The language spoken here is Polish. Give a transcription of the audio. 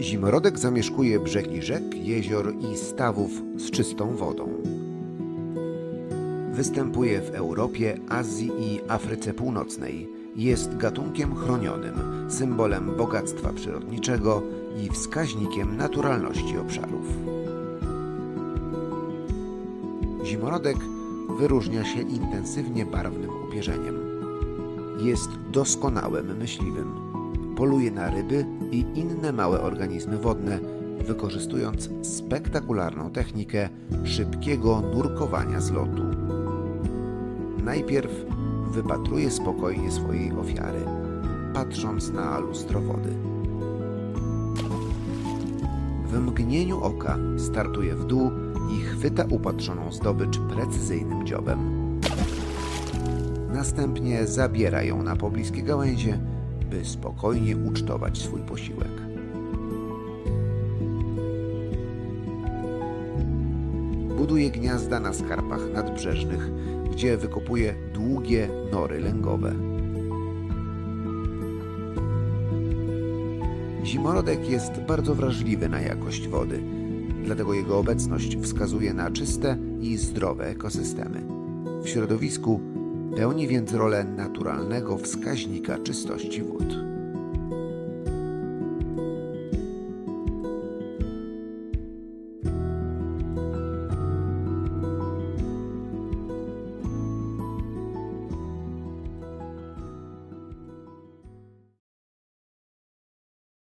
Zimorodek zamieszkuje brzegi rzek, jezior i stawów z czystą wodą. Występuje w Europie, Azji i Afryce Północnej. Jest gatunkiem chronionym, symbolem bogactwa przyrodniczego i wskaźnikiem naturalności obszarów. Zimorodek wyróżnia się intensywnie barwnym upierzeniem. Jest doskonałym myśliwym. Poluje na ryby i inne małe organizmy wodne, wykorzystując spektakularną technikę szybkiego nurkowania z lotu. Najpierw wypatruje spokojnie swojej ofiary, patrząc na lustro wody. W mgnieniu oka startuje w dół i chwyta upatrzoną zdobycz precyzyjnym dziobem. Następnie zabiera ją na pobliskie gałęzie, by spokojnie ucztować swój posiłek. Buduje gniazda na skarpach nadbrzeżnych, gdzie wykopuje długie nory lęgowe. Zimorodek jest bardzo wrażliwy na jakość wody, dlatego jego obecność wskazuje na czyste i zdrowe ekosystemy. W środowisku pełni więc rolę naturalnego wskaźnika czystości wód.